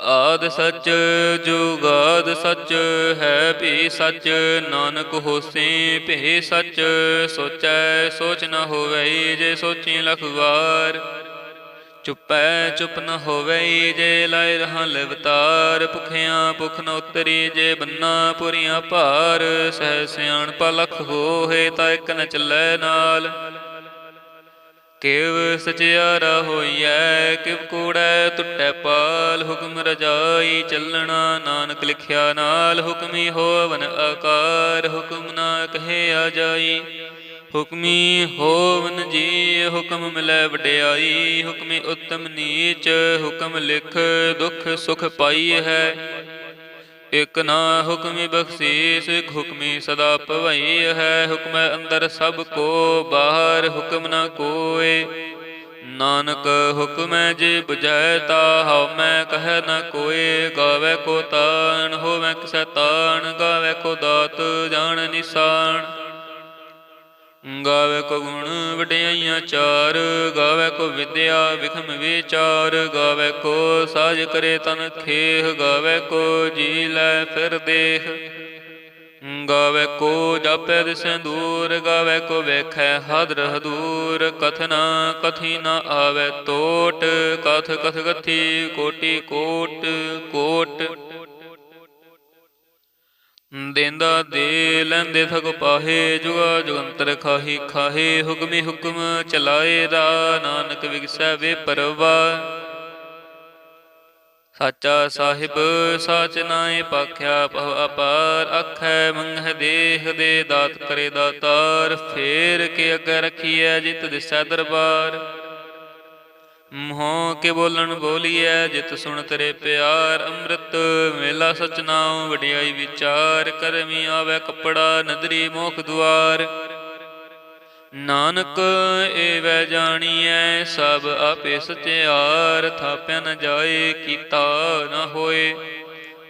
ਆਦ ਸੱਚ ਜੁਗਾਦ ਸੱਚ ਹੈ ਭੀ ਸੱਚ, ਨਾਨਕ ਹੋਸੀ ਭੀ ਸੱਚ, ਸੋਚੈ ਸੋਚ ਨ ਹੋਵੇ ਜੇ ਸੋਚੀ ਲਖ ਵਾਰ। ਚੁੱਪੈ ਚੁੱਪ ਨ ਹੋਵੇ ਜੇ ਲਾਇ ਰਹਾ ਲਵਤਾਰ, ਭੁਖਿਆਂ ਭੁਖ ਨ ਉਤਰੀ ਜੇ ਬੰਨਾ ਪੁਰੀਆਂ ਭਾਰ। ਸਹਿ ਸਿਆਣ ਪਲਖ ਹੋਏ ਤਾਂ ਇੱਕ ਨ ਚੱਲੈ ਨਾਲ। ਕਿਵ ਸਚਿਆਰਾ ਹੋਈਐ ਕਿਵ ਕੂੜੈ ਟੁੱਟੈ ਪਾਲ, ਹੁਕਮ ਰਜਾਈ ਚੱਲਣਾ ਨਾਨਕ ਲਿਖਿਆ ਨਾਲ, ਹੁਕਮੀ ਹੋਵਨ ਆਕਾਰ, ਹੁਕਮ ਨਾ ਕਹੇ ਆ ਜਾਈ ਹੁਕਮੀ ਹੋਵਨ ਜੀ ਹੁਕਮ ਮਿਲੈ ਵਡਿਆਈ, ਹੁਕਮੀ ਉਤਮ ਨੀਚ, ਹੁਕਮ ਲਿਖ ਦੁਖ ਸੁਖ ਪਾਈ ਹੈ। ਇਕ ਨਾ ਹੁਕਮੀ ਬਖਸ਼ੀਸ, ਇਕ ਹੁਕਮੀ ਸਦਾ ਭਵਈ ਹੈ। ਹੁਕਮੈ ਅੰਦਰ ਸਭ ਕੋ, ਬਾਹਰ ਹੁਕਮ ਨਾ ਕੋਏ। ਨਾਨਕ ਹੁਕਮੈ ਜੇ 부ਜੈ ਤਾ, ਹਉ ਮੈਂ ਕਹਿ ਨ ਕੋਏ। ਗਾਵੇ ਕੋ ਤਾਣ, ਹੋਵੇ ਕਿਸੈ ਤਾਣ, ਗਾਵੇ ਕੋ ਦਾਤ, ਜਾਣ ਨਿਸਾਨ। ਗਾਵੇ ਕੋ ਗੁਣ ਵਡਿਆਈਆਂ ਚਾਰ, ਗਾਵੇ ਕੋ ਵਿਦਿਆ ਵਿਖਮ ਵਿਚਾਰ, ਗਾਵੇ ਕੋ ਸਾਜ ਕਰੇ ਤਨ ਖੇਹ, ਗਾਵੇ ਕੋ ਜੀ ਲੈ ਫਿਰ ਦੇਖ ਗਾਵੇ ਕੋ ਜਾਪੈ ਦਿਸੈ ਦੂਰ, ਗਾਵੇ ਕੋ ਵੇਖੈ ਹਦਰ ਹਦੂਰ, ਕਥਨਾ ਕਥੀ ਨ ਆਵੇ ਟੋਟ ਕਥ ਕਥ ਕਥੀ ਕੋਟੀ ਕੋਟ ਕੋਟ। ਦੇਂਦਾ ਦੇ ਲੈਂਦੇ ਥਕ ਪਾਹੇ, ਜੁਗਾ ਜੁਗੰਤਰ ਖਾਹੀ, ਖਾਹੇ, ਹੁਕਮੀ ਹੁਕਮ ਚਲਾਏ ਰਾ, ਨਾਨਕ ਵਿਗਸੈ ਵੇ ਪਰਵਾ। ਸਾਚਾ ਸਾਹਿਬ, ਸਾਚ ਨਾਏ ਪਾਖਿਆ ਪਹ ਅਪਾਰ ਅਖੈ ਮੰਗਹ ਦੇਹ ਦੇ ਦਾਤ ਕਰੇ ਦਾਤਾਰ, ਫੇਰ ਕੇ ਅਗੈ ਰਖੀਐ ਜਿਤ ਦਿਸੈ ਦਰਬਾਰ। ਮੋਹ ਕੇ ਬੋਲਣ ਬੋਲੀਐ, ਜਿਤ ਸੁਣ ਤੇਰੇ ਪਿਆਰ ਅੰਮ੍ਰਿਤ। ਮੇਲਾ ਸਚਨਾਉ ਵਡਿਆਈ ਵਿਚਾਰ, ਕਰਮੀ ਆਵੇ ਕਪੜਾ, ਨਦਰੀ ਮੋਖ ਦੁਆਰ। ਨਾਨਕ, ਏਵੈ ਜਾਣੀਐ, ਸਭ ਆਪੇ ਸਚਿਆਰ, ਥਾਪਿਆ ਨ ਜਾਏ, ਕੀਤਾ ਨ ਹੋਏ।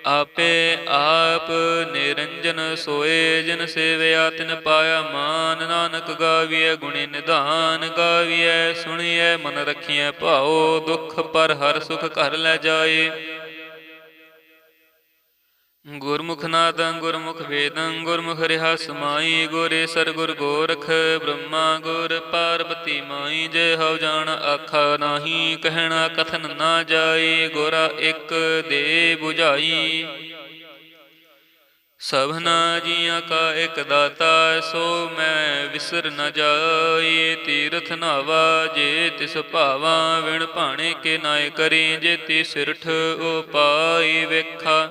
ਆਪੇ ਆਪ ਨਿਰੰਜਨ ਸੋਏ, ਜਿਨ ਸੇਵਿਆ ਤਿਨ ਪਾਇਆ ਮਾਨ। ਨਾਨਕ ਗਾਵੀਐ ਗੁਣੀ ਨਿਧਾਨ, ਗਾਵੀਐ ਸੁਣੀਐ ਮਨ ਰਖੀਐ ਭਾਉ। ਦੁਖ ਪਰ ਹਰ ਸੁਖ ਘਰ ਲੈ ਜਾਏ। ਗੁਰਮੁਖ ਨਾਦੰ ਗੁਰਮੁਖ ਵੇਦੰ, ਗੁਰਮੁਖ ਰਿਹਾ ਸਮਾਈ ਗੋਰੇ ਸਰ ਗੋਰਖ, ਬ੍ਰਹਮਾ ਗੁਰ ਪਾਰਬਤੀ ਮਾਈ, ਜੇ ਹਉ ਜਾਣ ਆਖਾ ਨਾਹੀ, ਕਹਿਣਾ ਕਥਨ ਨਾ ਜਾਏ, ਗੋਰਾ ਇੱਕ ਦੇ 부ਝਾਈ ਸਭਨਾ ਜੀਆਂ ਕਾ ਇੱਕ ਦਾਤਾ, ਸੋ ਮੈਂ ਵਿਸਰ ਨ ਜਾਈ ਤੀਰਥ ਨਾਵਾ ਜੇ ਤਿਸ ਭਾਵਾ, ਵਿਣ ਭਾਣੇ ਕੇ ਨਾਏ ਕਰੀ, ਜੇ ਤੀ ਸਿਰਠ ਉਪਾਈ ਵੇਖਾ।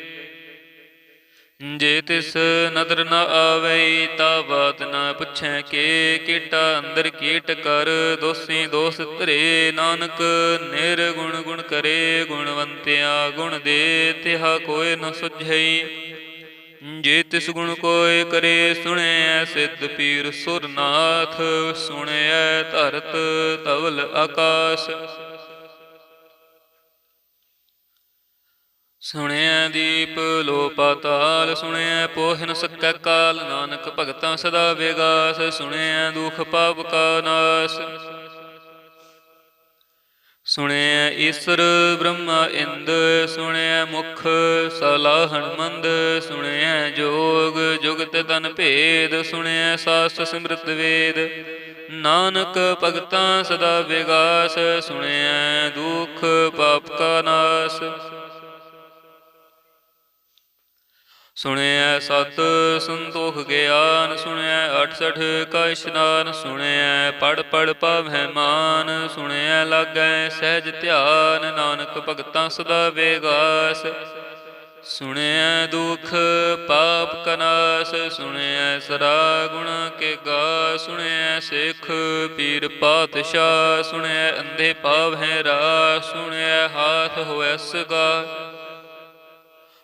ਜੇ ਤਿਸ ਨਦਰ ਨ ਆਵੇ, ਤਾ ਬਾਤ ਨ ਪੁੱਛੈ ਕੇ ਕੀਟਾ ਅੰਦਰ ਕੀਟ ਕਰ, ਦੋਸੀ ਦੋਸ ਧਰੇ ਨਾਨਕ, ਨਿਰਗੁਣ ਗੁਣ ਕਰੇ ਗੁਣਵੰਤਿਆ, ਗੁਣ ਦੇ ਤਿਹਾ ਕੋਇ ਨ ਸੁਝਈ। ਜੇ ਤਿਸ ਗੁਣ ਕੋਇ ਕਰੇ ਸੁਣਿਐ ਸਿੱਧ ਪੀਰ ਸੁਰਨਾਥ ਸੁਣਿਐ ਧਰਤ ਧਵਲ ਆਕਾਸ਼। ਸੁਣਿਆ ਦੀਪ ਲੋ ਪਾਤਾਲ ਸੁਣਿਐ ਪੋਹਿ ਨ ਸਕੈ ਕਾਲ, ਨਾਨਕ ਭਗਤਾਂ ਸਦਾ ਵਿਗਾਸ, ਸੁਣਿਆ ਦੁਖ ਪਾਪ ਕਾ ਨਾਸ। ਸੁਣਿਆ ਈਸਰ ਬ੍ਰਹਮਾ ਇੰਦ, ਸੁਣਿਆ ਮੁਖ ਸਲਾਹਣ ਮੰਦ ਸੁਣਿਐ ਜੋਗ ਜੁਗਤ ਤਨ ਭੇਦ, ਸੁਣਿਆ ਸਾਸਤ ਸਿਮਰਤ ਵੇਦ। ਨਾਨਕ ਭਗਤਾਂ ਸਦਾ ਵਿਗਾਸ, ਸੁਣਿਆ ਦੁਖ ਪਾਪ ਕਾ ਨਾਸ। ਸੁਣਿਐ ਸਤ ਸੰਤੋਖ ਗਿਆਨ, ਸੁਣਿਐ 68 ਕਾ ਇਸ਼ਨਾਨ ਸੁਣਿਐ ਪੜ ਪੜ ਪਾਵਹਿ ਮਾਨ, ਸੁਣਿਐ ਲਾਗੈ ਸਹਿਜ ਧਿਆਨ, ਨਾਨਕ ਭਗਤਾਂ ਸਦਾ ਵੇਗਾਸ। ਸੁਣਿਐ ਦੁਖ ਪਾਪ ਕਨਾਸ, ਸੁਣਿਐ ਸਰਾ ਗੁਣ ਕੇ ਗਾ ਸੁਣਿਐ ਸਿੱਖ ਪੀਰ ਪਾਤਸ਼ਾਹ, ਸੁਣਿਐ ਅੰਧੇ ਪਾਵਹਿ ਰਾ ਸੁਣਿਐ ਹਾਥ ਹੋਇ ਸਗਾ।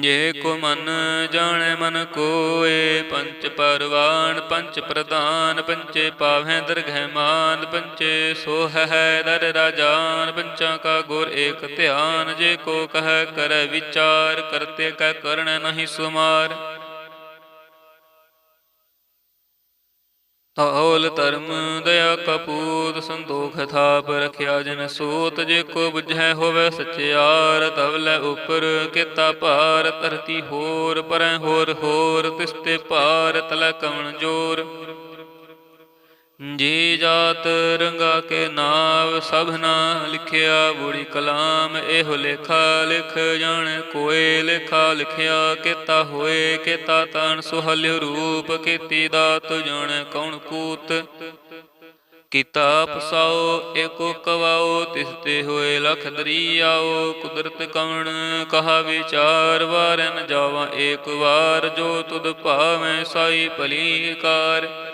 ਜੇ ਕੋ ਮਨ ਜਾਣੈ ਮਨ ਕੋਏ, ਪੰਚ ਪਰਵਾਨ, ਪੰਚ ਪ੍ਰਧਾਨ, ਪੰਚੇ ਪਾਵਹਿ ਦਰਗਹਿ ਮਾਨ, ਪੰਚੇ ਸੋਹ ਹੈ ਦਰ ਰਾਜਾਨ, ਪੰਚਾਂ ਕਾ ਗੁਰ ਏਕ ਧਿਆਨ, ਜੇ ਕੋ ਕਹ ਕਰ ਵਿਚਾਰ, ਕਰਤੇ ਕੈ ਕਰਣ ਨਹੀਂ ਸੁਮਾਰ। ਤਾਉਲ ਧਰਮ ਦਇਆ ਕਪੂਤ ਸੰਤੋਖ ਥਾਪ ਰਖਿਆ ਜਨ ਸੋਤ, ਜੇ ਕੋ ਬੁਝੈ ਹੋਵੇ ਸਚਿਆਰ ਤਵਲੇ ਉਪਰ ਕੀਤਾ ਭਾਰ, ਧਰਤੀ ਹੋਰ ਪਰੈ ਹੋਰ ਹੋਰ ਤਿਸਤੇ ਭਾਰ ਤਲੈ ਕਵਣ ਜੋਰ। ਜੀ ਜਾਤ ਰੰਗਾ ਕੇ ਨਾਮ ਸਭਨਾ ਲਿਖਿਆ, ਬੁੜੀ ਕਲਾਮ ਇਹੋ ਲੇਖਾ ਲਿਖ ਜਾਣ। ਕੋਏ ਲੇਖਾ ਲਿਖਿਆ, ਕੀਤਾ ਹੋਏ, ਕੀਤਾ ਤਨ ਸੁਹਲਿ ਰੂਪ ਕੀਤੀ ਦਾਤ ਜਾਣ, ਕੌਣ ਕੂਤ? ਕੀਤਾ ਪਸਾਓ, ਏਕੋ ਕਵਾਓ, ਤਿਸ ਤੇ ਹੋਏ ਲਖ ਦਰੀਆਓ। ਕੁਦਰਤ ਕਵਣ ਕਹਾ ਵਿਚਾਰ, ਵਾਰਨ ਜਾਵਾਂ ਏਕ ਵਾਰ। ਜੋ ਤੁਧ ਭਾਵੇਂ ਸਾਈ ਭਲੀ ਕਾਰ।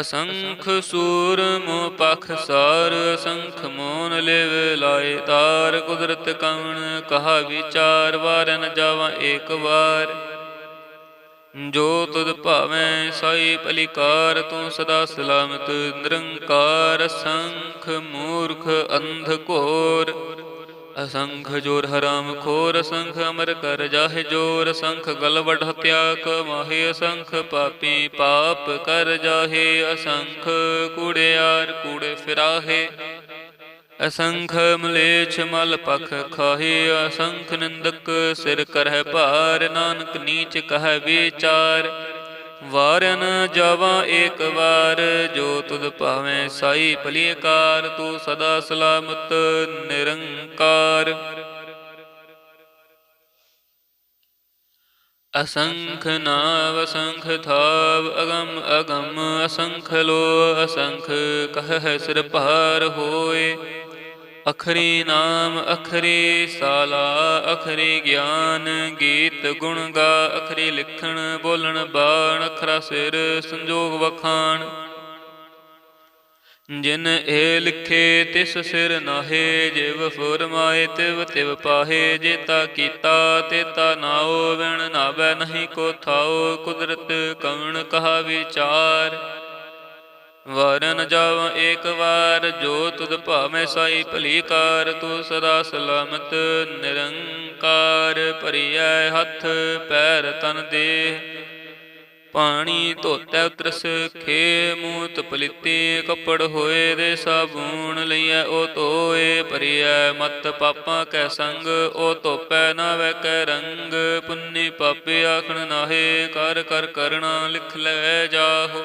ਅਸੰਖ ਸੂਰ ਮੋ ਪਖ ਸਾਰ, ਅਸੰਖ ਮੋਨ ਲਿਵ ਲਾਏ ਤਾਰ। ਕੁਦਰਤ ਕਵਣ ਕਹਾ ਵਿਚਾਰ, ਵਾਰਨ ਜਾਵਾਂ ਏਕ ਵਾਰ। ਜੋ ਤੁਧ ਭਾਵੇਂ ਸਾਈ ਭਲਿਕਾਰ ਤੂੰ ਸਦਾ ਸਲਾਮਤ ਨਿਰੰਕਾਰ। ਅਸੰਖ ਮੂਰਖ ਅੰਧ ਘੋਰ। ਅਸੰਖ ਜੋਰ ਹਰਾਮ ਖੋਰ ਅਸੰਖ ਅਮਰ ਕਰ ਜਾਹੇ ਜੋਰ, ਅਸੰਖ ਗਲਵਡ ਹਤਿਆ ਕਮਾਹੇ ਅਸੰਖ, ਪਾਪੀ ਪਾਪ ਕਰ ਜਾਹੇ ਅਸੰਖ ਕੂੜਿਆਰ ਕੂੜੇ ਫਿਰਾਹੇ। ਅਸੰਖ ਮਲੇਛ ਮਲ ਪਖ ਖਾਹੇ, ਅਸੰਖ ਨਿੰਦਕ ਸਿਰ ਕਰਹਿ ਭਾਰ, ਨਾਨਕ ਨੀਚ ਕਹੈ ਵਿਚਾਰ। ਵਾਰਨ ਜਾਵਾਂ ਏਕ ਵਾਰ, ਜੋ ਤੁਧ ਭਾਵੇਂ ਸਾਈ ਭਲੀਕਾਰ, ਤੂੰ ਸਦਾ ਸਲਾਮਤ ਨਿਰੰਕਾਰ। ਅਸੰਖ ਨਾਵ ਅਸੰਖ ਥਾਵ, ਅਗਮ ਅਗਮ ਅਸੰਖ ਲੋ ਅਸੰਖ ਕਹ ਸਿਰ ਭਾਰ ਹੋਏ। ਅਖਰੀ ਨਾਮ, ਅਖਰੀ ਸਾਲਾ, ਅਖਰੀ ਗਿਆਨ, ਗੀਤ ਗੁਣ ਗਾ, ਅਖਰੀ ਲਿਖਣ, ਬੋਲਣ ਬਾਣ, ਅਖਰਾ ਸਿਰ, ਸੰਜੋਗ ਵਖਾਣ। ਜਿਨ ਇਹ ਲਿਖੇ, ਤਿਸ ਸਿਰ ਨਾਹੇ, ਜਿਵ ਫੁਰਮਾਏ, ਤਿਵ ਤਿਵ ਪਾਹੇ ਜੇਤਾ ਕੀਤਾ ਤੇਤਾ ਨਾਉ, ਵਿਣ ਨਾਵੇ ਨਹੀਂ ਕੋ ਥਾਉ, ਕੁਦਰਤ ਕਵਣ ਕਹਾ ਵਿਚਾਰ। ਵਾਰਨ ਜਾਵਾਂ ਏਕ ਵਾਰ, ਜੋ ਤੁਧ ਭਾਵੇਂ ਸਾਈ ਭਲੀ ਕਾਰ, ਤੂੰ ਸਦਾ ਸਲਾਮਤ ਨਿਰੰਕਾਰ ਭਰੀਐ ਹੱਥ, ਪੈਰ ਤਨ ਦੇ ਪਾਣੀ ਧੋਤੈ ਉਤਰਸ, ਖੇ ਮੂੰਹ ਪਲਿੱਤੀ, ਕੱਪੜ ਹੋਏ ਦੇ ਸਾਬੂਣ ਲਈਐ ਉਹ ਧੋਏ ਪਰਿਐ ਮਤ ਪਾਪਾਂ ਕੈ ਸੰਗ ਉਹ ਧੋਪੈ ਨਾ ਵੈ ਕੈ ਰੰਗ। ਪੁੰਨੀ ਪਾਪੇ ਆਖਣ ਨਾਹੇ, ਕਰ ਕਰ ਕਰਣਾ ਲਿਖ ਲੈ ਜਾਹੋ।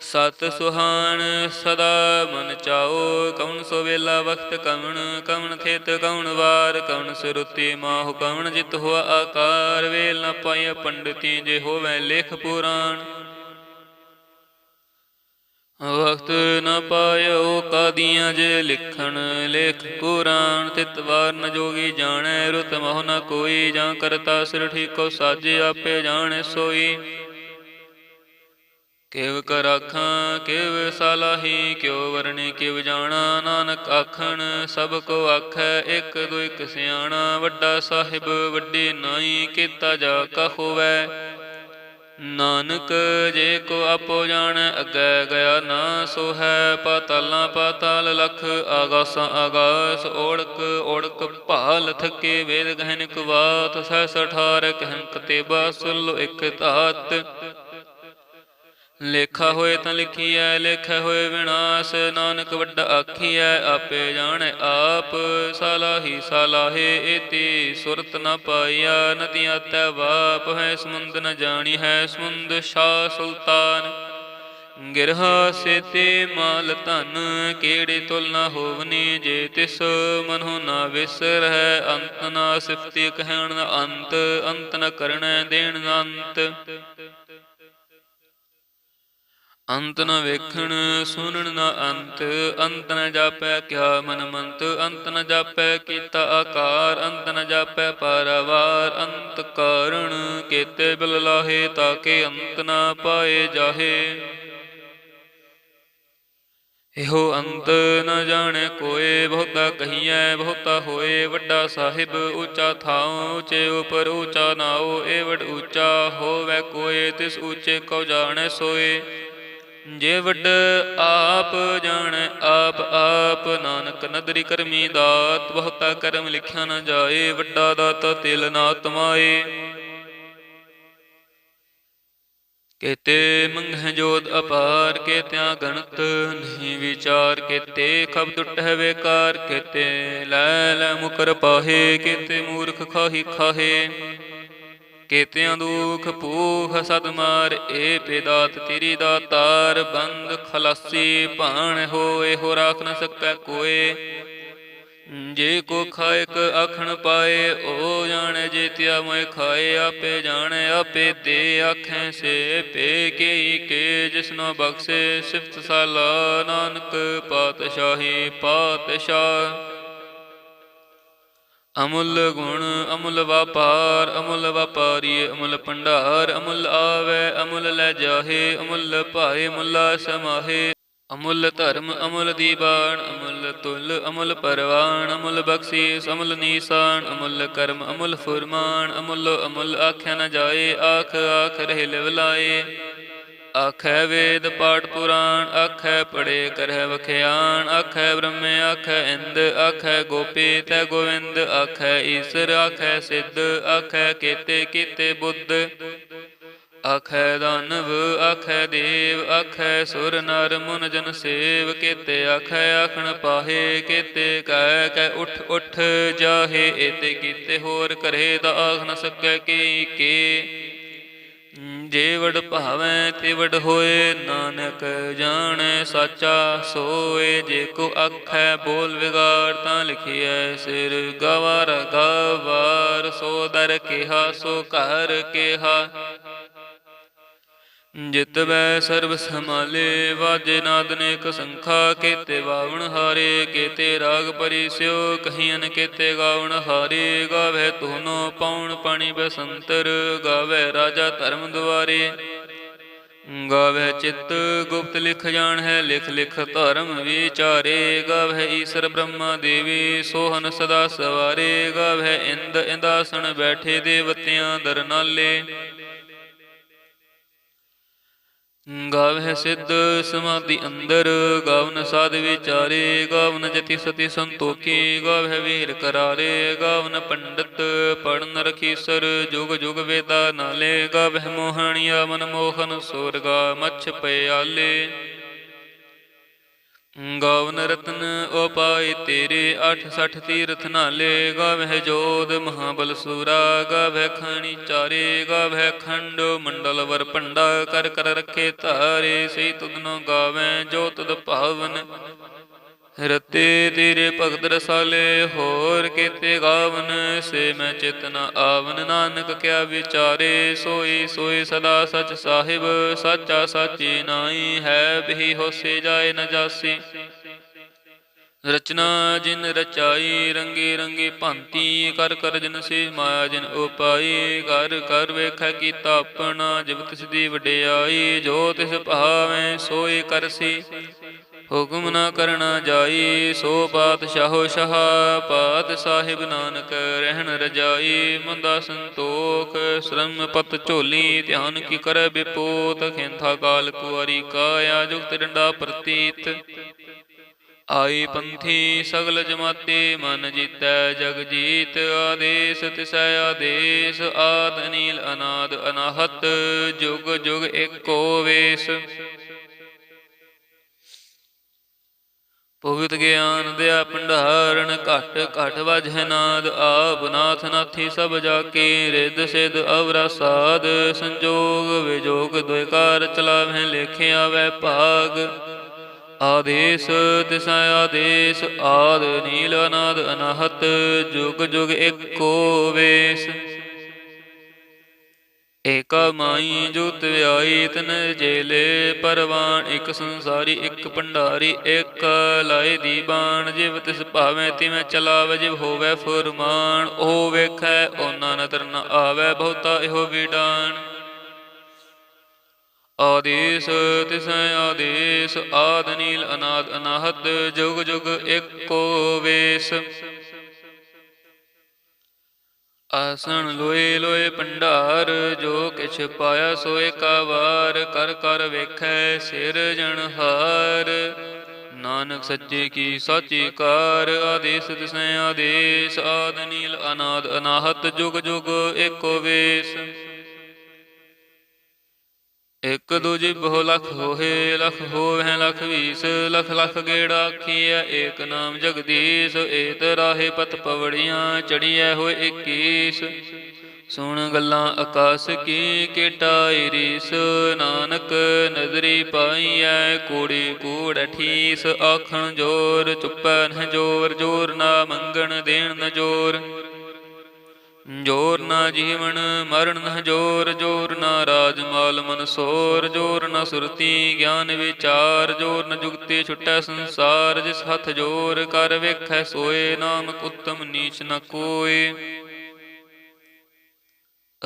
ਸਤ ਸੁਹਾਣ ਸਦਾ ਮਨ ਚਾਓ ਕਵਣ ਸੋ ਵੇਲਾ ਵਕਤ ਕਵਣ ਕਵਣ ਥੇਤ ਕਉਣ ਵਾਰ, ਕਵਣ ਸੁਰਤੀ ਮਾਹੁ, ਕਵਣ ਜਿਤ ਹੋਆ ਆਕਾਰ, ਵੇਲ ਨ ਪਾਇ ਪੰਡਤੀ ਜੇ ਹੋਵੇ ਲੇਖ ਪੁਰਾਣ। ਵਕਤ ਨ ਪਾਇਓ ਕਾਦੀਆਂ ਜੇ ਲਿਖਣ, ਲੇਖ ਕੁਰਾਨ ਤਿਤ ਵਾਰ ਨ ਜੋਗੀ ਜਾਣੈ, ਰੁਤ ਮੋਹ ਨ ਕੋਈ, ਜਾਂ ਕਰਤਾ ਸਿਰ ਠੀਕੋ ਸਾਜੇ ਆਪੇ ਜਾਣੈ ਸੋਈ। ਕਿਵ ਕਰ ਆਖਾਂ, ਕਿਵ ਸਲਾਹੀ, ਕਿਉ ਵਰਣੇ, ਕਿਵ ਜਾਣਾ, ਨਾਨਕ ਆਖਣ, ਸਭ ਕੋ ਆਖੈ, ਇੱਕ ਦੋ ਇੱਕ ਸਿਆਣਾ, ਵੱਡਾ ਸਾਹਿਬ, ਵੱਡੀ ਨਾਈ, ਕੀਤਾ ਜਾ ਕਾ ਨਾਨਕ ਜੇ ਕੋ ਆਪੋ ਜਾਣ, ਅੱਗੇ ਗਿਆ ਨਾ ਸੋ ਹੈ ਪਾਤਾਲਾਂ ਪਾਤਾਲ ਲਖ, ਆਗਾਸਾਂ ਆਗਾਸ ਓੜਕ ਓੜਕ ਭਾਲ ਥਕੇ, ਵੇਦ ਗਹਿਨ ਕੁਵਾਤ ਸਹਿ ਸਠਾਰ ਕਹਿਨ ਕਤੇਬਾ ਸੁਲ ਇੱਕ ਧਾਤ। ਲੇਖਾ ਹੋਏ ਤਾਂ ਲਿਖੀਐ, ਲੇਖੈ ਹੋਏ ਵਿਨਾਸ਼, ਨਾਨਕ ਵੱਡਾ ਆਖੀਐ, ਆਪੇ ਜਾਣੈ ਆਪ, ਸਲਾਹੀ ਸਲਾਹੇ ਏਤੀ, ਸੁਰਤ ਨ ਪਾਈਆ, ਨਦੀਆਂ ਤੈ ਵਾਪ ਹੈ, ਸਮੁੰਦ ਨ ਜਾਣੀ ਹੈ, ਸਮੁੰਦ ਸ਼ਾ ਸੁਲਤਾਨ। ਗਿਰਹਾ ਸੇਤੇ ਮਾਲ ਧਨ, ਕਿਹੜੇ ਤੁਲ ਨਾ ਹੋਵਨੀ, ਜੇ ਤਿਸ ਮਨਹੁ ਨਾ ਵਿਸਰਹਿ, ਅੰਤ ਨਾ ਸਿਫਤੀ, ਕਹਿਣ ਨਾ ਅੰਤ ਅੰਤ ਨ ਕਰਣੈ ਦੇਣ ਨਾ ਅੰਤ। ਅੰਤ ਨ ਵੇਖਣ, ਸੁਣਨ ਨ ਅੰਤ ਅੰਤ ਨ ਜਾਪੈ ਕਿਆ ਮਨ ਮੰਤ ਅੰਤ ਨ ਜਾਪੈ ਕੀਤਾ ਆਕਾਰ, ਅੰਤ ਨ ਜਾਪੈ ਪਰਵਾਰ, ਅੰਤ ਕਾਰਣ ਕੀਤੇ ਬਿਲ ਲਾਹੇ ਤਾਕੇ ਅੰਤ ਨ ਪਾਏ ਜਾਹੇ। ਇਹੋ ਅੰਤ ਨ ਜਾਣੈ ਕੋਏ, ਬਹੁਤਾ ਕਹੀਐ, ਬਹੁਤਾ ਹੋਏ, ਵੱਡਾ ਸਾਹਿਬ ਉੱਚਾ ਥਾਉ, ਉੱਚੇ ਉਪਰ ਉੱਚਾ ਨਾਉ ਏ ਉੱਚਾ ਹੋਵੇ ਕੋਏ, ਤਿਸ ਉੱਚੇ ਕਉ ਜਾਣੈ ਸੋਏ। ਜੇ ਵੱਡ ਆਪ ਜਾਣ, ਆਪ ਆਪ ਨਾਨਕ ਨਦਰੀ ਕਰਮੀ ਦਾਤ, ਬਹੁਤਾ ਕਰਮ ਲਿਖਿਆ ਨਾ ਜਾਏ, ਵੱਡਾ ਦਾਤਾ ਤਿਲ ਨਾ ਤਮਾਏ। ਕੇਤੇ ਮੰਗਹਿ ਜੋਤ ਅਪਾਰ ਕੇ ਤਿਆ ਗਣਤ ਨਹੀਂ ਵਿਚਾਰ, ਕੇਤੇ ਖਬ ਟੁੱਟਹਿ ਵੇਕਾਰ ਕੇਤੇ ਲੈ ਲੈ ਮੁਕਰ ਪਾਹੇ, ਕੇਤੇ ਮੂਰਖ ਖਾਹੀ ਖਾਹੇ। ਕੇਤਿਆਂ ਦੁਖ ਭੂਖ ਸਦ ਮਾਰ, ਏ ਪੇਦਾਤ ਤੇਰੀ ਦਾਤਾਰ, ਬੰਦ ਖਲਾਸੀ ਭਾਣ ਹੋਏ ਹੋ ਰਾਖ ਨ ਸਕੈ ਕੋਏ। ਜੇ ਕੋ ਖਾਇਕ ਆਖਣ ਪਾਏ ਉਹ ਜਾਣੇ ਜੇਤਿਆ ਮੈਂ ਖਾਏ, ਆਪੇ ਜਾਣੇ, ਆਪੇ ਦੇ ਆਖੈ ਸੇ, ਪੇ ਕੇ ਕੇ ਜਿਸਨੋ ਬਖਸ਼ੇ, ਸਿਫਤ ਸਾਲਾ ਨਾਨਕ ਪਾਤਸ਼ਾਹੀ ਪਾਤਸ਼ਾਹ। ਅਮੁੱਲ ਗੁਣ, ਅਮੁੱਲ ਵਪਾਰ, ਅਮੁੱਲ ਵਪਾਰੀ ਅਮੁੱਲ ਭੰਡਾਰ, ਅਮੁੱਲ ਆਵੇ, ਅਮੁੱਲ ਲੈ ਜਾਹੇ, ਅਮੁੱਲ ਭਾਏ, ਮੁੱਲਾ ਸਮਾਹੇ। ਅਮੁੱਲ ਧਰਮ, ਅਮੁੱਲ ਦੀਵਾਨ, ਅਮੁੱਲ ਤੁਲ, ਅਮੁੱਲ ਪਰਵਾਨ, ਅਮੁੱਲ ਬਖਸ਼ੀਸ, ਅਮੁੱਲ ਨੀਸਾਨ, ਅਮੁੱਲ ਕਰਮ, ਅਮੁੱਲ ਫੁਰਮਾਨ, ਅਮੁੱਲ ਅਮੁੱਲ ਆਖਿਆ ਨਾ ਜਾਏ, ਆਖ ਆਖ, ਰਹੇ ਲਿਵ ਲਾਏ ਆਖੈ ਵੇਦ ਪਾਠ ਪੁਰਾਣ, ਆਖੈ ਪੜੇ ਕਰਹਿ ਵਖਿਆਨ ਆਖੈ ਬ੍ਰਹਮੇ, ਆਖੈ ਇੰਦ, ਆਖੈ ਗੋਪੀ ਤੈ ਗੋਵਿੰਦ, ਆਖੈ ਈਸਰ, ਆਖੈ ਸਿੱਧ, ਆਖੈ ਕੀਤੇ ਕੀਤੇ ਬੁੱਧ। ਆਖੈ ਦਾਨਵ, ਆਖੈ ਦੇਵ, ਆਖੈ ਸੁਰ ਨਰ ਮੁਨ ਜਨ ਸੇਵ, ਕੀਤੇ ਆਖੈ ਆਖਣ ਪਾਹੇ, ਕੀਤੇ ਕਹਿ ਕੈ ਉਠ ਉਠ ਜਾਹੇ, ਏਤੇ ਕੀਤੇ ਹੋਰ ਕਰੇ ਦਾ ਆਖ ਨ ਸਕੈ ਕੀ ਕੇ। ਜੇਵੜ ਵਡ ਭਾਵੈ ਤੇ ਹੋਏ, ਨਾਨਕ ਜਾਣੈ ਸਾਚਾ, ਸੋਏ ਜੇ ਕੋ ਆਖੈ ਬੋਲ ਵਿਗਾੜ, ਤਾਂ ਲਿਖਿਐ ਸਿਰ ਗਵਾਰ ਗਵਾਰ, ਸੋ ਦਰ ਕਿਹਾ ਸੋ ਘਰ ਕਿਹਾ। ਜਿਤ ਬੈ ਸਰਬ ਸਮਾਲੇ ਵਾਜੇ ਨਾਦ ਨੇਕ ਸੰਖਾ, ਕੀਤੇ ਵਾਵਣ ਹਾਰੇ, ਕੀਤੇ ਰਾਗ ਪਰਿਸਿਓ ਕਹੀਨ ਕੀਤੇ ਗਾਵਣ ਹਾਰੇ, ਗਾਵੇ ਧੁਨੋ ਪਾਉਣ ਪਾਣੀ ਬਸੰਤਰ, ਗਾਵੇ ਰਾਜਾ ਧਰਮ ਦੁਆਰੇ। ਗਾਵਹਿ ਚਿੱਤ ਗੁਪਤ ਲਿਖ ਜਾਣ ਹੈ, ਲਿਖ ਲਿਖ ਧਰਮ ਵਿਚਾਰੇ ਗਾਵਹਿ ਈਸ਼ਰ ਬ੍ਰਹਮਾ ਦੇਵੀ, ਸੋਹਨ ਸਦਾ ਸਵਾਰੇ ਗਾਵਹਿ ਇੰਦ ਇੰਦਾਸਣ ਬੈਠੇ ਦੇਵਤਿਆਂ ਦਰਨਾਲੇ। ਨਾਲੇ ਗਾਵਹਿ ਸਿੱਧ ਸਮਾਧੀ ਅੰਦਰ, ਗਾਵਨ ਸਾਧ ਵਿਚਾਰੇ, ਗਾਵਨ ਜਤੀ ਸਤੀ ਸੰਤੋਖੀ, ਗਾਵਹਿ ਵੀਰ ਕਰਾਰੇ, ਗਾਵਨ ਪੰਡਤ ਪੜਨ ਰਖੀਸਰ, ਜੁਗ ਜੁਗ ਵੇਦਾ ਨਾਲੇ, ਗਾਵਹਿ ਮੋਹਣੀਆ ਮਨ ਮੋਹਨ ਸੋਰਗਾ ਮਛ ਪਿਆਲੇ। ਗਾਵਨ ਰਤਨ ਉਪਾਇ ਤੇਰੇ 68 ਤੀਰਥ ਨਾਲੇ। ਗਾਵਹਿ ਜੋਦ ਮਹਾਬਲ ਸੂਰਾ, ਗਾਵਹਿ ਖਾਣੀ ਚਾਰੇ, ਗਾਵਹਿ ਖੰਡ ਮੰਡਲ ਵਰ ਭੰਡਾ। ਕਰ ਕਰ ਰੱਖੇ ਧਾਰੇ ਸਈ ਤੁਧਨੋ ਗਾਵੈ ਜੋ ਤੁਧ ਭਾਵਨ। ਰਤੇ ਤੇਰੇ ਭਗਤ ਰਸਾਲੇ, ਹੋਰ ਕੀਤੇ ਗਾਵਨ? ਸੇ ਮੈਂ ਚੇਤਨਾ ਆਵਨ। ਨਾਨਕ ਕਿਆ ਵਿਚਾਰੇ? ਸੋਈ ਸੋਈ ਸਦਾ ਸਚ ਸਾਹਿਬ, ਸਾਚਾ ਸਾਚੀ ਨਾਈ ਹੈ, ਬਹੀ ਹੋਸੇ ਜਾਏ ਨ ਜਾਸੀ। ਰਚਨਾ ਜਿਨ ਰਚਾਈ, ਰੰਗੀ ਰੰਗੀ ਭਾਂਤੀ, ਕਰ ਕਰ ਜਿਨ ਸੇ ਮਾਇਆ ਜਿਨ ਉਪਾਈ, ਕਰ ਕਰ ਵੇਖੈ ਕੀਤਾ ਆਪਣਾ, ਜਿਵ ਤਿਸ ਦੀ ਵਡਿਆਈ, ਜੋ ਤਿਸ ਭਾਵੇਂ ਸੋਈ ਕਰਸੀ। ਹੁਕਮ ਨਾ ਕਰਨਾ ਜਾਈ, ਸੋ ਪਾਤਸ਼ਾਹੋ ਸ਼ਾਹ, ਪਾਤ ਸਾਹਿਬ ਨਾਨਕ ਰਹਿਣ ਰਜਾਈ ਮੰਦਾ ਸੰਤੋਖ, ਸ਼ਰਮ ਪਤ ਝੋਲੀ, ਧਿਆਨ ਕੀ ਕਰੈ ਬਿਪੋਤ, ਖਿੰਥਾ ਕਾਲ ਕੁਆਰੀ ਕਾਇਆ, ਜੁਗਤ ਡੰਡਾ ਪ੍ਰਤੀਤ। ਆਈ ਪੰਥੀ ਸਗਲ ਜਮਾਤੇ, ਮਨ ਜੀਤੈ ਜਗ ਜੀਤ, ਆਦੇਸ ਤਿਸੈ ਆਦੇਸ, ਆਦ ਅਨੀਲ ਅਨਾਦ ਅਨਾਹਤ, ਜੁਗ ਜੁਗ ਏਕੋ ਵੇਸ। ਪਵਿੱਤ ਗਿਆਨ ਦਿਆ ਭੰਡਾਰਨ, ਘਟ ਘਟ ਵਜਹਿ ਨਾਦ। ਆਪ ਨਾਥ ਨਾਥੀ ਸਭ ਜਾ ਕੇ ਰਿੱਧ ਸਿਧ ਅਵਰਾ ਸਾਧ। ਸੰਜੋਗ ਵਿਜੋਗ ਦੁਇ ਕਾਰ ਚਲਾਵਹਿ ਲੇਖਿਆ ਵੈ ਭਾਗ। ਆਦੇਸ ਤਿਸਾ ਆਦੇਸ, ਆਦ ਨੀਲ ਅਨਾਦ ਅਨਾਹਤ। ਜੁਗ ਜੁਗ ਏਕੋ ਵੇਸ। ਏਕਾ ਮਾਈ ਜੁਤ ਵਿਆਈ ਤਨ ਜੇਲੇ ਪਰਵਾਨ, ਇਕ ਸੰਸਾਰੀ, ਇੱਕ ਭੰਡਾਰੀ, ਇੱਕ ਲਾਏ ਦੀ ਬਾਣ, ਜਿਵ ਤਿਸ ਭਾਵੇਂ ਤਿਵੇਂ ਚਲਾਵੇ, ਜਿਵ ਹੋਵੇ ਫੁਰਮਾਨ, ਉਹ ਵੇਖੈ, ਉਹਨਾਂ ਨਤਰ ਨ ਆਵੇ, ਬਹੁਤਾ ਇਹੋ ਵਿਡਾਨ। ਆਦੇਸ ਤਿਸ ਆਦੇਸ, ਆਦ ਨੀਲ ਅਨਾਦ ਅਨਾਹਤ, ਜੁਗ ਜੁਗ ਏਕੋ ਵੇਸ। ਆਸਣ ਲੋਏ ਲੋਏ ਭੰਡਾਰ, ਜੋ ਕਿਛ ਪਾਇਆ ਸੋ ਏਕਾ ਵਾਰ ਕਰ ਕਰ ਵੇਖੈ ਸਿਰ ਜਣਹਾਰ ਨਾਨਕ ਸੱਚੇ ਕੀ ਸਾਚੀ ਕਾਰ, ਆਦੇਸ ਤਿਸੈ ਆਦੇਸ, ਆਦ ਨੀਲ ਅਨਾਦ ਅਨਾਹਤ ਜੁਗ ਜੁਗ ਏਕੋ ਵੇਸ। ਇਕ ਦੂਜੀ ਬਹੁ ਲਖ ਹੋਏ ਲਖ ਹੋਵੈ ਲਖ ਵੀਸ, ਲਖ ਲਖ ਗੇੜਾ ਆਖੀਐ, ਏਕ ਨਾਮ ਜਗਦੀਸ਼, ਏਤ ਰਾਹੇ ਪਤ ਪਵੜੀਆਂ, ਚੜੀਐ ਹੋਏ 21 ਸੁਣ ਗੱਲਾਂ ਆਕਾਸ ਕੀ ਕੇਟਾਈ ਰੀਸ ਨਾਨਕ ਨਜ਼ਰੀ ਪਾਈਐ, ਕੂੜੀ ਕੂੜ ਠੀਸ ਆਖਣ ਜੋਰ ਚੁੱਪੈ ਨਹਿ ਜੋਰ ਜੋਰ ਨਾ ਮੰਗਣ ਦੇਣ ਨ ਜੋਰ। ਜੋਰ ਨਾ ਜੀਵਨ, ਮਰਨ ਨ ਜੋਰ ਜੋਰ ਨਾ ਰਾਜ ਮਾਲ ਮਨ ਸੋਰ, ਜੋਰ ਨਾ ਸੁਰਤੀ ਗਿਆਨ ਵਿਚਾਰ, ਜੋਰ ਨ ਜੁਗਤੀ ਛੁਟੈ ਸੰਸਾਰ, ਜਿਸ ਹੱਥ ਜੋਰ ਕਰ ਵੇਖੈ ਸੋਏ ਨਾਮਕ ਉਤਮ ਨੀਚ ਨ ਕੋਏ।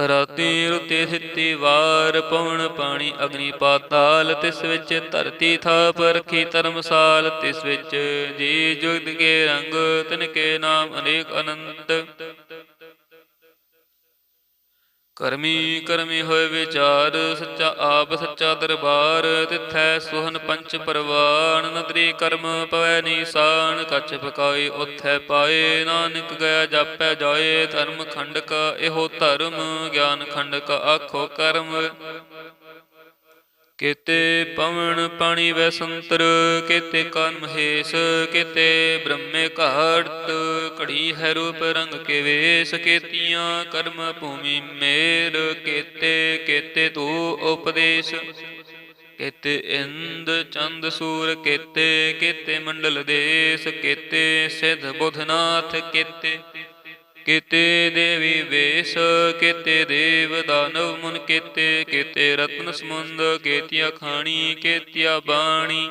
ਰਾਤੀ ਰੁਤੇ ਥਿੱਤੀ ਵਾਰ, ਪਵਨ ਪਾਣੀ ਅਗਨੀ ਪਾਤਾਲ, ਤਿਸ ਵਿੱਚ ਧਰਤੀ ਥਾਪ ਰਖੀ ਧਰਮਸਾਲ, ਤਿਸ ਵਿੱਚ ਜੀ ਜੁਗਤ ਕੇ ਰੰਗ, ਤਿਨ ਕੇ ਨਾਮ ਅਨੇਕ ਅਨੰਤ। ਕਰਮੀ ਕਰਮੀ ਹੋਏ ਵਿਚਾਰ, ਸੱਚਾ ਆਪ, ਸੱਚਾ ਦਰਬਾਰ, ਤਿਥੈ ਸੁਹਨ ਪੰਚ ਪਰਵਾਨ, ਨਦਰੀ ਕਰਮ ਪਵੈ ਨੀਸਾਨ, ਕੱਚ ਪਕਾਈ ਉਥੈ ਪਾਏ, ਨਾਨਕ ਗਿਆ ਜਾਪੈ ਜਾਏ, ਧਰਮ ਖੰਡਕ, ਇਹੋ ਧਰਮ, ਗਿਆਨ ਖੰਡਕ, ਆਖੋ ਕਰਮ। ਕਿਤੇ ਪਵਨ ਪਾਣੀ ਵੈ ਕਿਤੇ ਕੇਤੇ ਕਾਨ ਮਹੇਸ਼, ਕੇਤੇ ਬ੍ਰਹਮੇ ਘਾਟ, ਘੜੀ ਹੈ ਰੂਪ ਰੰਗ ਕੇ ਵੇਸ, ਕੇਤੀਆਂ ਕਰਮ ਭੂਮੀ ਮੇਰ, ਕੇਤੇ ਕੇਤੇ ਤੂ ਉਪਦੇਸ਼, ਕਿਤੇ ਇੰਦ, ਚੰਦ, ਸੂਰ, ਕੇਤੇ ਕੇਤੇ ਮੰਡਲ ਦੇਸ, ਕਿਤੇ ਸਿਧ ਬੁਧਨਾਥ, ਕੇਤੇ ਕੀਤੇ ਦੇਵੀ ਵੇਸ, ਕੀਤੇ ਦੇਵ ਦਾਨਵ ਮੁਨ ਕੀਤੇ ਕੀਤੇ ਰਤਨ ਸਮੁੰਦ ਕੇਤਿਆ ਖਾਣੀ, ਕੇਤਿਆ ਬਾਣੀ।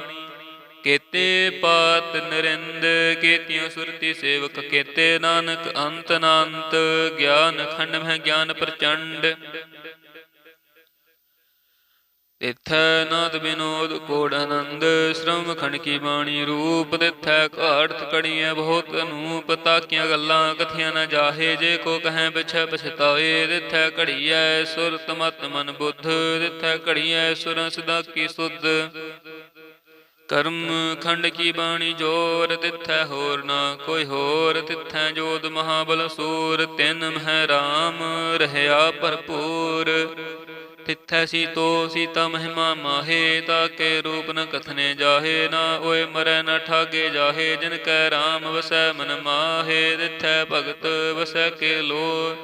ਕੇਤੇ ਪਾਤ ਨਰਿੰਦ, ਕੀਤਿਆ ਸੁਰਤੀ ਸੇਵਕ, ਕੀਤੇ ਨਾਨਕ ਅੰਤ ਨਾੰਤ, ਗਿਆਨ ਖੰਡ ਮਹਿ ਗਿਆਨ ਪ੍ਰਚੰਡ। ਤਿਥੈ ਨਾਦ ਬਿਨੋਦ ਕੋੜ ਆਨੰਦ ਸ਼੍ਰਮ ਖੰਡ ਕੀ ਬਾਣੀ ਰੂਪ ਤਿਥੈ ਘਾੜਤ ਕੜੀਐ ਬਹੁਤ ਅਨੂਪ, ਤਾਕੀਆਂ ਗੱਲਾਂ ਕਥੀਆਂ ਨਾ ਜਾਹੇ, ਜੇ ਕੋ ਕਹੈ ਪਿਛੈ ਪਛਤਾਏ ਤਿਥੈ ਘੜੀਐ ਸੁਰਤ ਮਤ ਮਨ ਬੁੱਧ ਤਿਥੈ ਘੜੀਐ ਸੁਰਾਂ ਸਦਾ ਕੀ ਸੁਧ। ਕਰਮ ਖੰਡ ਕੀ ਬਾਣੀ ਜੋਰ ਤਿਥੈ ਹੋਰ ਨਾ ਕੋਈ ਹੋਰ ਤਿਥੈ ਜੋਦ ਮਹਾਬਲ ਸੂਰ, ਤਿਨ ਮਹਿ ਰਾਮ, ਰਹਿਆ ਭਰਪੂਰ। ਤਿਥੈ ਸੀਤੋ ਸੀਤਾ ਮਹਿਮਾ ਮਾਹੇ ਤਾਕੇ ਰੂਪ ਨ ਕਥਨੇ ਜਾਹੇ, ਨਾ ਓਏ ਮਰੈ ਨ ਠਾਗੇ ਜਾਹੇ, ਜਿਨ ਕੈ ਰਾਮ ਵਸੈ ਮਨ ਮਾਹੇ ਤਿਥੈ ਭਗਤ ਵਸੈ ਕੇ ਲੋ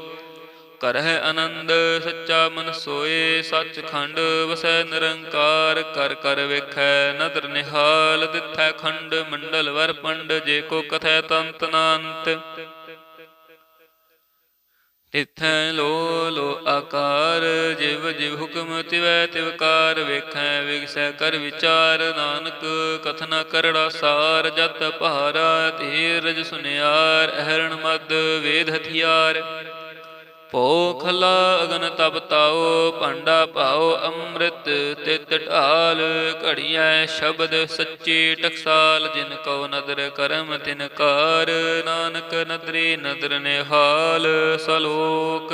ਕਰਹਿ ਆਨੰਦ, ਸੱਚਾ ਮਨ ਸੋਏ ਸੱਚ ਖੰਡ ਵਸੈ ਨਿਰੰਕਾਰ, ਕਰ ਕਰ ਵੇਖੈ, ਨਦਰ ਨਿਹਾਲ, ਦਿਥੈ ਖੰਡ ਮੰਡਲ ਵਰ ਪੰਡ, ਜੇ ਕੋ ਕਥੈ ਤੰਤ ਨਾੰਤ। ਤਿਥੈ ਲੋ ਲੋ ਆਕਾਰ, ਜਿਵ ਜਿਵ ਹੁਕਮ ਤਿਵੈ ਤਿਵਕਾਰ ਵੇਖੈ ਵਿਗਸੈ ਕਰ ਵਿਚਾਰ, ਨਾਨਕ ਕਥਨਾ ਕਰੜਾ ਸਾਰ, ਜਤ ਭਾਰਾ, ਧੀਰਜ ਸੁਨਿਆਰ, ਅਹਰਣ ਮਦ, ਵੇਦ ਹਥਿਆਰ। ਭੋ ਖਲਾ ਅਗਨ ਤਾਓ ਭਾਂਡਾ ਭਾਓ ਅੰਮ੍ਰਿਤ ਤਿਤ ਢਾਲ। ਘੜੀਐ ਸ਼ਬਦ ਸੱਚੀ ਟਕਸਾਲ, ਜਿਨ ਕਉ ਨਦਰ ਕਰਮ ਤਿਨ ਕਾਰ। ਨਾਨਕ ਨਦਰੀ ਨਦਰ ਨਿਹਾਲ, ਸਲੋਕ